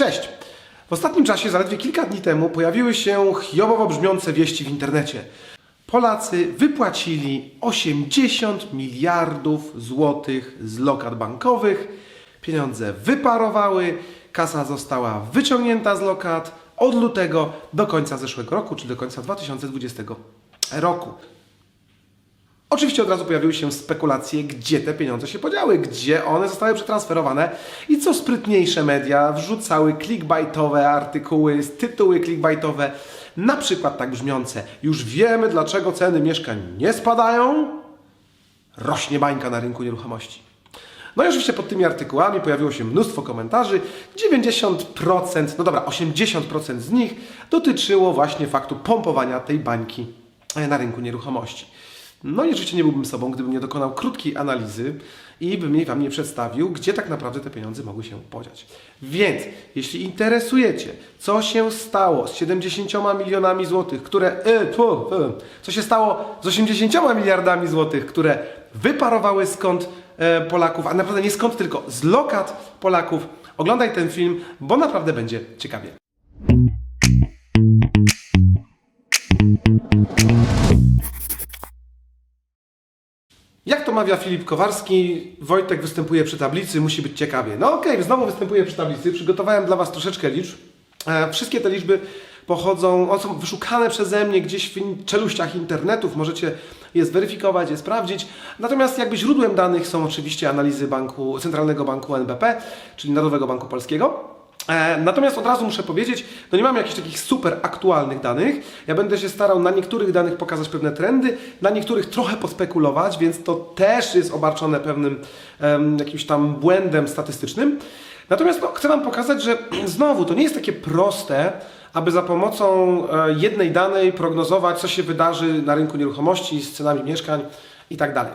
Cześć! W ostatnim czasie, zaledwie kilka dni temu, pojawiły się chjobowo brzmiące wieści w internecie. Polacy wypłacili 80 miliardów złotych z lokat bankowych. Pieniądze wyparowały, kasa została wyciągnięta z lokat od lutego do końca zeszłego roku, czyli do końca 2020 roku. Oczywiście od razu pojawiły się spekulacje, gdzie te pieniądze się podziały, gdzie one zostały przetransferowane i co sprytniejsze media wrzucały clickbaitowe artykuły, tytuły clickbaitowe, na przykład tak brzmiące: Już wiemy, dlaczego ceny mieszkań nie spadają, rośnie bańka na rynku nieruchomości. No i oczywiście pod tymi artykułami pojawiło się mnóstwo komentarzy. 90%, no dobra, 80% z nich dotyczyło właśnie faktu pompowania tej bańki e, na rynku nieruchomości. No i oczywiście nie byłbym sobą, gdybym nie dokonał krótkiej analizy i bym jej Wam nie przedstawił, gdzie tak naprawdę te pieniądze mogły się podziać. Więc, jeśli interesujecie, co się stało z 70 milionami złotych, które... E, tu, co się stało z 80 miliardami złotych, które wyparowały skąd e, Polaków, a naprawdę nie skąd, tylko z lokat Polaków, oglądaj ten film, bo naprawdę będzie ciekawie. To mawia Filip Kowarski, Wojtek występuje przy tablicy, musi być ciekawie. No okej, znowu występuję przy tablicy. Przygotowałem dla Was troszeczkę liczb. E, wszystkie te liczby pochodzą, one są wyszukane przeze mnie gdzieś w czeluściach internetów. Możecie je zweryfikować, je sprawdzić. Natomiast jakby źródłem danych są oczywiście analizy banku, Centralnego Banku NBP, czyli Narodowego Banku Polskiego. E, Natomiast od razu muszę powiedzieć, no nie mam jakichś takich super aktualnych danych. Ja będę się starał na niektórych danych pokazać pewne trendy, na niektórych trochę pospekulować, więc to też jest obarczone pewnym em, jakimś tam błędem statystycznym. Natomiast no, chcę Wam pokazać, że znowu to nie jest takie proste, aby za pomocą e, jednej danej prognozować, co się wydarzy na rynku nieruchomości z cenami mieszkań i tak.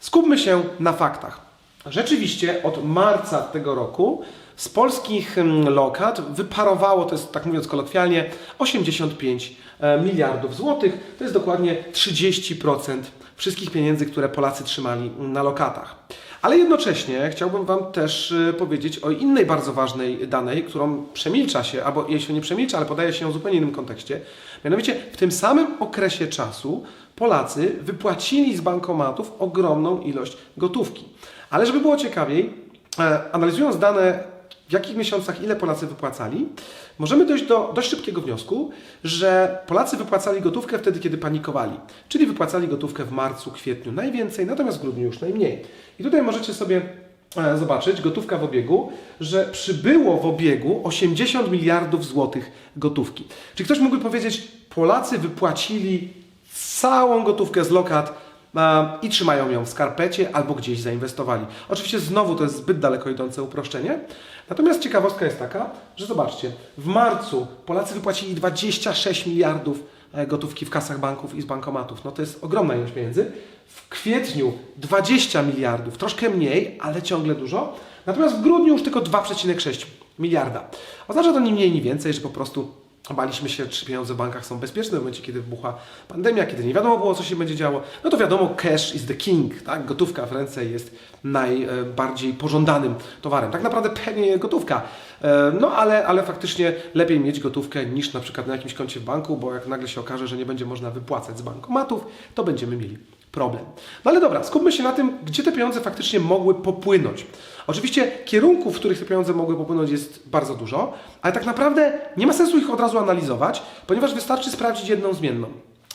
Skupmy się na faktach. Rzeczywiście od marca tego roku z polskich mm, lokat wyparowało, to jest tak mówiąc kolokwialnie, 85 e, miliardów złotych. To jest dokładnie 30% wszystkich pieniędzy, które Polacy trzymali mm, na lokatach. Ale jednocześnie chciałbym Wam też y, powiedzieć o innej bardzo ważnej danej, którą przemilcza się, albo jeśli nie przemilcza, ale podaje się w zupełnie innym kontekście. Mianowicie w tym samym okresie czasu Polacy wypłacili z bankomatów ogromną ilość gotówki. Ale żeby było ciekawiej, e, analizując dane jakich miesiącach ile Polacy wypłacali, możemy dojść do dość szybkiego wniosku, że Polacy wypłacali gotówkę wtedy, kiedy panikowali. Czyli wypłacali gotówkę w marcu, kwietniu najwięcej, natomiast w grudniu już najmniej. I tutaj możecie sobie e, zobaczyć, gotówka w obiegu, że przybyło w obiegu 80 miliardów złotych gotówki. Czy ktoś mógłby powiedzieć, Polacy wypłacili całą gotówkę z lokat i trzymają ją w skarpecie albo gdzieś zainwestowali. Oczywiście znowu to jest zbyt daleko idące uproszczenie. Natomiast ciekawostka jest taka, że zobaczcie, w marcu Polacy wypłacili 26 miliardów e, gotówki w kasach banków i z bankomatów. No to jest ogromna ilość pieniędzy. W kwietniu 20 miliardów, troszkę mniej, ale ciągle dużo. Natomiast w grudniu już tylko 2,6 miliarda. Oznacza to ni mniej, ni więcej, że po prostu Baliśmy się, czy pieniądze w bankach są bezpieczne w momencie, kiedy wybuchła pandemia, kiedy nie wiadomo było, co się będzie działo. No to wiadomo, cash is the king, tak? Gotówka w ręce jest najbardziej pożądanym towarem. Tak naprawdę pewnie gotówka. E, No ale, ale faktycznie lepiej mieć gotówkę niż na przykład na jakimś koncie w banku, bo jak nagle się okaże, że nie będzie można wypłacać z bankomatów, to będziemy mieli problem. No ale dobra, skupmy się na tym, gdzie te pieniądze faktycznie mogły popłynąć. Oczywiście kierunków, w których te pieniądze mogły popłynąć jest bardzo dużo, ale tak naprawdę nie ma sensu ich od razu analizować, ponieważ wystarczy sprawdzić jedną zmienną.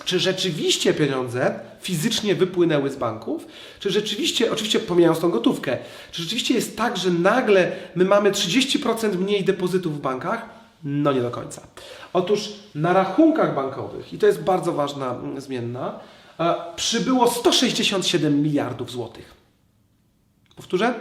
Czy rzeczywiście pieniądze fizycznie wypłynęły z banków? Czy rzeczywiście, oczywiście pomijając tą gotówkę, czy rzeczywiście jest tak, że nagle my mamy 30% mniej depozytów w bankach? No nie do końca. Otóż na rachunkach bankowych, i to jest bardzo ważna mm, zmienna, przybyło 167 miliardów złotych. Powtórzę?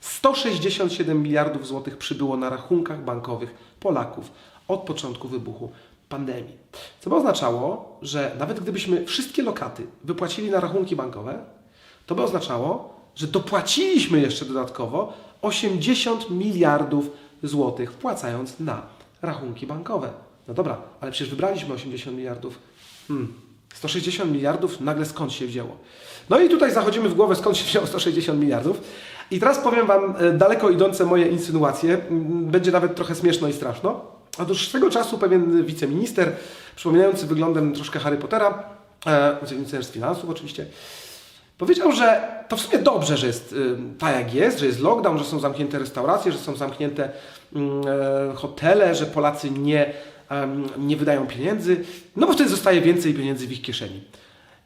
167 miliardów złotych przybyło na rachunkach bankowych Polaków od początku wybuchu pandemii. Co by oznaczało, że nawet gdybyśmy wszystkie lokaty wypłacili na rachunki bankowe, to by oznaczało, że dopłaciliśmy jeszcze dodatkowo 80 miliardów złotych wpłacając na rachunki bankowe. No dobra, ale przecież wybraliśmy 80 miliardów. Hmm. 160 miliardów nagle skąd się wzięło? No i tutaj zachodzimy w głowę, skąd się wzięło 160 miliardów. I teraz powiem Wam e, daleko idące moje insynuacje. Będzie nawet trochę śmieszno i straszno. Otóż swego czasu pewien wiceminister, przypominający wyglądem troszkę Harry Pottera, e, wiceminister z finansów oczywiście, powiedział, że to w sumie dobrze, że jest y, tak jak jest, że jest lockdown, że są zamknięte restauracje, że są zamknięte mm, e, hotele, że Polacy nie, nie wydają pieniędzy, no bo wtedy zostaje więcej pieniędzy w ich kieszeni.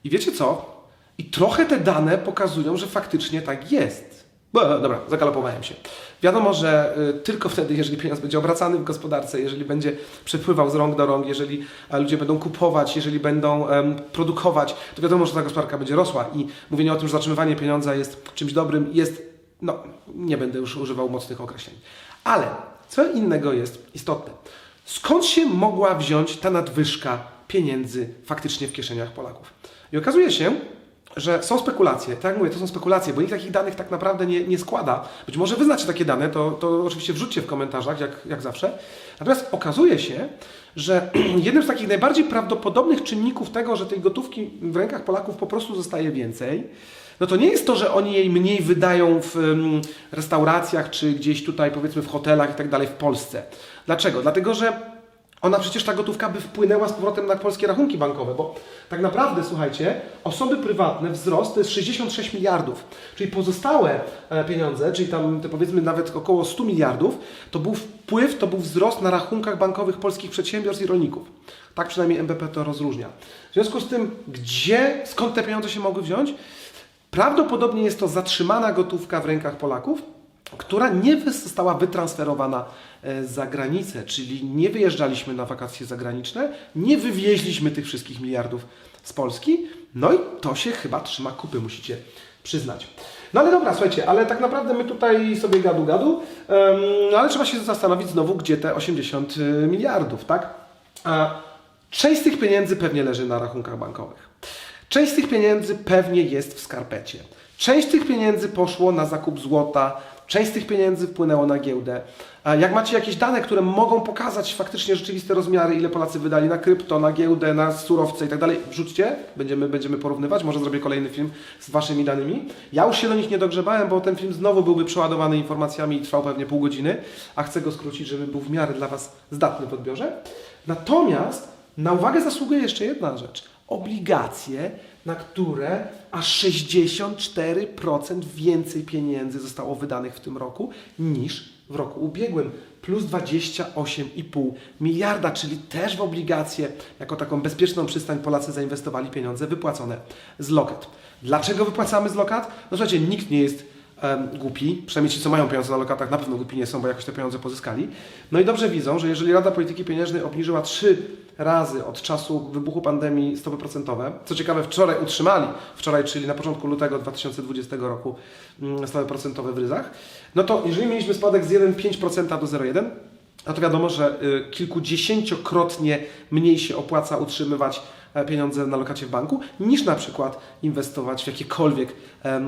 I wiecie co? I trochę te dane pokazują, że faktycznie tak jest. Bo, dobra, zagalopowałem się. Wiadomo, że y, tylko wtedy, jeżeli pieniądz będzie obracany w gospodarce, jeżeli będzie przepływał z rąk do rąk, jeżeli a, ludzie będą kupować, jeżeli będą produkować, to wiadomo, że ta gospodarka będzie rosła i mówienie o tym, że zatrzymywanie pieniądza jest czymś dobrym, jest, no, nie będę już używał mocnych określeń. Ale co innego jest istotne. Skąd się mogła wziąć ta nadwyżka pieniędzy faktycznie w kieszeniach Polaków? I okazuje się, że są spekulacje. Tak jak mówię, to są spekulacje, bo nikt takich danych tak naprawdę nie, nie składa. Być może wy znacie takie dane, to, to oczywiście wrzućcie w komentarzach, jak, jak zawsze. Natomiast okazuje się, że jednym z takich najbardziej prawdopodobnych czynników tego, że tej gotówki w rękach Polaków po prostu zostaje więcej, no to nie jest to, że oni jej mniej wydają w ym, restauracjach, czy gdzieś tutaj powiedzmy w hotelach i tak dalej w Polsce. Dlaczego? Dlatego, że ona przecież ta gotówka by wpłynęła z powrotem na polskie rachunki bankowe, bo tak naprawdę, słuchajcie, osoby prywatne wzrost to jest 66 miliardów, czyli pozostałe e, pieniądze, czyli tam te powiedzmy nawet około 100 miliardów, to był wpływ, to był wzrost na rachunkach bankowych polskich przedsiębiorstw i rolników. Tak przynajmniej MBP to rozróżnia. W związku z tym, gdzie, skąd te pieniądze się mogły wziąć? Prawdopodobnie jest to zatrzymana gotówka w rękach Polaków, która nie została wytransferowana e, za granicę, czyli nie wyjeżdżaliśmy na wakacje zagraniczne, nie wywieźliśmy tych wszystkich miliardów z Polski, no i to się chyba trzyma kupy, musicie przyznać. No ale dobra, słuchajcie, ale tak naprawdę my tutaj sobie gadu gadu, no ale trzeba się zastanowić znowu, gdzie te 80 miliardów, tak? A część z tych pieniędzy pewnie leży na rachunkach bankowych. Część z tych pieniędzy pewnie jest w skarpecie. Część tych pieniędzy poszło na zakup złota, część z tych pieniędzy wpłynęło na giełdę. A Jak macie jakieś dane, które mogą pokazać faktycznie rzeczywiste rozmiary, ile Polacy wydali na krypto, na giełdę, na surowce i tak dalej, wrzućcie, będziemy, będziemy porównywać, może zrobię kolejny film z Waszymi danymi. Ja już się do nich nie dogrzebałem, bo ten film znowu byłby przeładowany informacjami i trwał pewnie pół godziny, a chcę go skrócić, żeby był w miarę dla Was zdatny w odbiorze. Natomiast na uwagę zasługuje jeszcze jedna rzecz. Obligacje, na które aż 64% więcej pieniędzy zostało wydanych w tym roku niż w roku ubiegłym. Plus 28,5 miliarda, czyli też w obligacje, jako taką bezpieczną przystań Polacy zainwestowali pieniądze wypłacone z lokat. Dlaczego wypłacamy z lokat? No słuchajcie, nikt nie jest głupi, przynajmniej ci, co mają pieniądze na lokatach, na pewno głupi nie są, bo jakoś te pieniądze pozyskali. No i dobrze widzą, że jeżeli Rada Polityki Pieniężnej obniżyła trzy razy od czasu wybuchu pandemii stopy procentowe, co ciekawe wczoraj utrzymali, wczoraj, czyli na początku lutego 2020 roku mm, stopy procentowe w ryzach, no to jeżeli mieliśmy spadek z 1,5% do 0,1%, no to wiadomo, że y, kilkudziesięciokrotnie mniej się opłaca utrzymywać e, pieniądze na lokacie w banku, niż na przykład inwestować w jakiekolwiek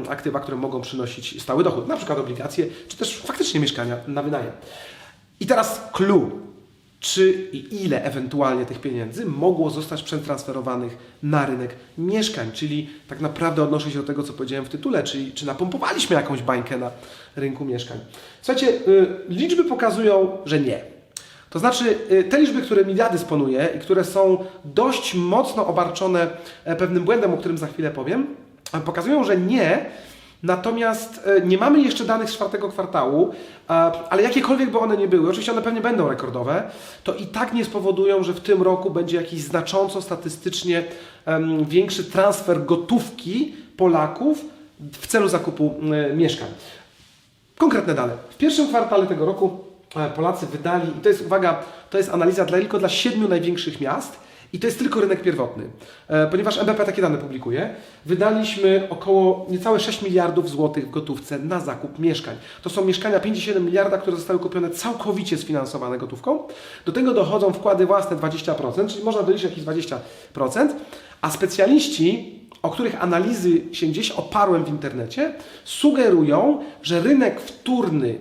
aktywa, które mogą przynosić stały dochód, na przykład obligacje, czy też faktycznie mieszkania na wynajem. I teraz clue. Czy i ile ewentualnie tych pieniędzy mogło zostać przetransferowanych na rynek mieszkań? Czyli tak naprawdę odnoszę się do tego, co powiedziałem w tytule, czyli czy napompowaliśmy jakąś bańkę na rynku mieszkań? Słuchajcie, y, liczby pokazują, że nie. To znaczy, y, te liczby, którymi ja dysponuję i które są dość mocno obarczone e, pewnym błędem, o którym za chwilę powiem, pokazują, że nie. Natomiast e, nie mamy jeszcze danych z czwartego kwartału, e, ale jakiekolwiek by one nie były, oczywiście one pewnie będą rekordowe, to i tak nie spowodują, że w tym roku będzie jakiś znacząco statystycznie większy transfer gotówki Polaków w celu zakupu e, mieszkań. Konkretne dane. W pierwszym kwartale tego roku Polacy wydali, i to jest, uwaga, to jest analiza dla, tylko dla siedmiu największych miast, i to jest tylko rynek pierwotny, e, ponieważ MBP takie dane publikuje. Wydaliśmy około niecałe 6 miliardów złotych w gotówce na zakup mieszkań. To są mieszkania 57 miliarda, które zostały kupione całkowicie sfinansowane gotówką. Do tego dochodzą wkłady własne 20%, czyli można doliczyć jakieś 20%, a specjaliści o których analizy się gdzieś oparłem w internecie, sugerują, że rynek wtórny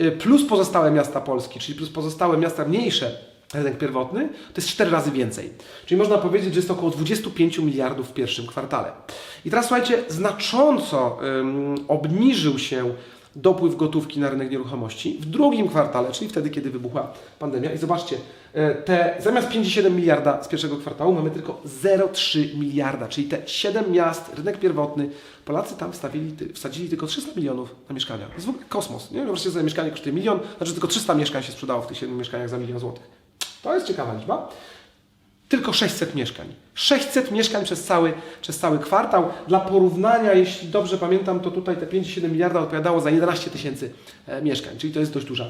y, plus pozostałe miasta Polski, czyli plus pozostałe miasta mniejsze, rynek pierwotny, to jest 4 razy więcej. Czyli można powiedzieć, że jest około 25 miliardów w pierwszym kwartale. I teraz słuchajcie, znacząco obniżył się dopływ gotówki na rynek nieruchomości. W drugim kwartale, czyli wtedy, kiedy wybuchła pandemia. I zobaczcie, e, te, zamiast 57 miliarda z pierwszego kwartału mamy tylko 0,3 miliarda, czyli te 7 miast, rynek pierwotny, Polacy tam wstawili, wsadzili tylko 300 milionów na mieszkania. To jest w ogóle kosmos. Nie? Wyobraźcie sobie, mieszkanie kosztuje milion, znaczy tylko 300 mieszkań się sprzedało w tych 7 mieszkaniach za milion złotych. To jest ciekawa liczba. Tylko 600 mieszkań. 600 mieszkań przez cały, przez cały kwartał. Dla porównania, jeśli dobrze pamiętam, to tutaj te 57 miliarda odpowiadało za 11 tysięcy e, mieszkań, czyli to jest dość duża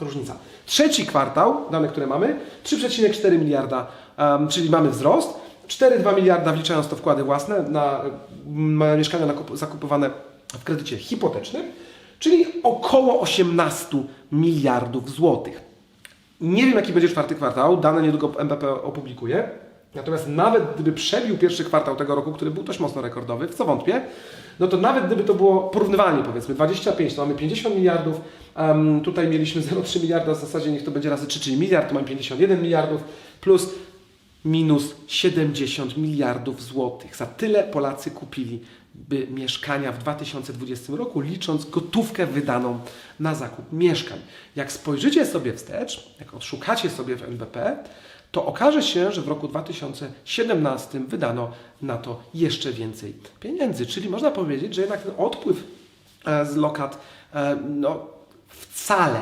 różnica. Trzeci kwartał, dane, które mamy, 3,4 miliarda, em, czyli mamy wzrost. 4,2 miliarda wliczając to wkłady własne na, na mieszkania zakupowane w kredycie hipotecznym, czyli około 18 miliardów złotych. Nie wiem, jaki będzie czwarty kwartał, dane niedługo MBP opublikuje. Natomiast nawet gdyby przebił pierwszy kwartał tego roku, który był dość mocno rekordowy, w co wątpię, no to nawet gdyby to było porównywalnie, powiedzmy 25, to mamy 50 miliardów, em, tutaj mieliśmy 0,3 miliarda, w zasadzie niech to będzie razy 3, czyli miliard, to mamy 51 miliardów, plus minus 70 miliardów złotych. Za tyle Polacy kupiliby mieszkania w 2020 roku, licząc gotówkę wydaną na zakup mieszkań. Jak spojrzycie sobie wstecz, jak odszukacie sobie w NBP, to okaże się, że w roku 2017 wydano na to jeszcze więcej pieniędzy. Czyli można powiedzieć, że jednak ten odpływ e, z lokat e, no, wcale,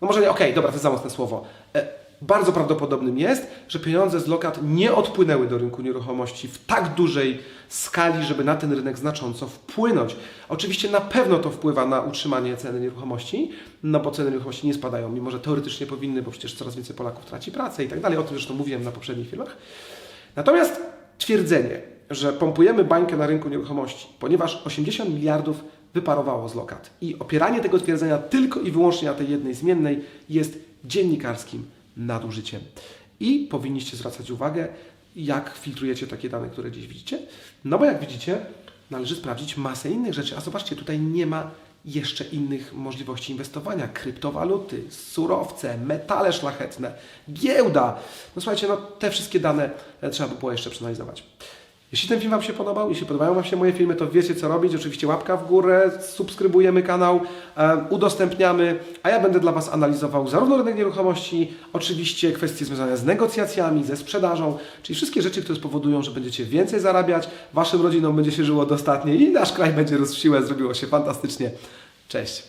no może nie, okej, dobra, to jest za mocne słowo, E, bardzo prawdopodobnym jest, że pieniądze z lokat nie odpłynęły do rynku nieruchomości w tak dużej skali, żeby na ten rynek znacząco wpłynąć. Oczywiście na pewno to wpływa na utrzymanie ceny nieruchomości, no bo ceny nieruchomości nie spadają, mimo że teoretycznie powinny, bo przecież coraz więcej Polaków traci pracę i tak dalej. O tym zresztą mówiłem na poprzednich filmach. Natomiast twierdzenie, że pompujemy bańkę na rynku nieruchomości, ponieważ 80 miliardów wyparowało z lokat i opieranie tego twierdzenia tylko i wyłącznie na tej jednej zmiennej jest dziennikarskim nadużyciem. I powinniście zwracać uwagę, jak filtrujecie takie dane, które gdzieś widzicie. No bo jak widzicie, należy sprawdzić masę innych rzeczy. A zobaczcie, tutaj nie ma jeszcze innych możliwości inwestowania. Kryptowaluty, surowce, metale szlachetne, giełda. No słuchajcie, no te wszystkie dane e, trzeba by było jeszcze przeanalizować. Jeśli ten film Wam się podobał, jeśli podobają Wam się moje filmy, to wiecie co robić. Oczywiście łapka w górę, subskrybujemy kanał, e, udostępniamy, a ja będę dla Was analizował zarówno rynek nieruchomości, oczywiście kwestie związane z negocjacjami, ze sprzedażą, czyli wszystkie rzeczy, które spowodują, że będziecie więcej zarabiać, Waszym rodzinom będzie się żyło dostatnie i nasz kraj będzie rósł w siłę, zrobiło się fantastycznie. Cześć!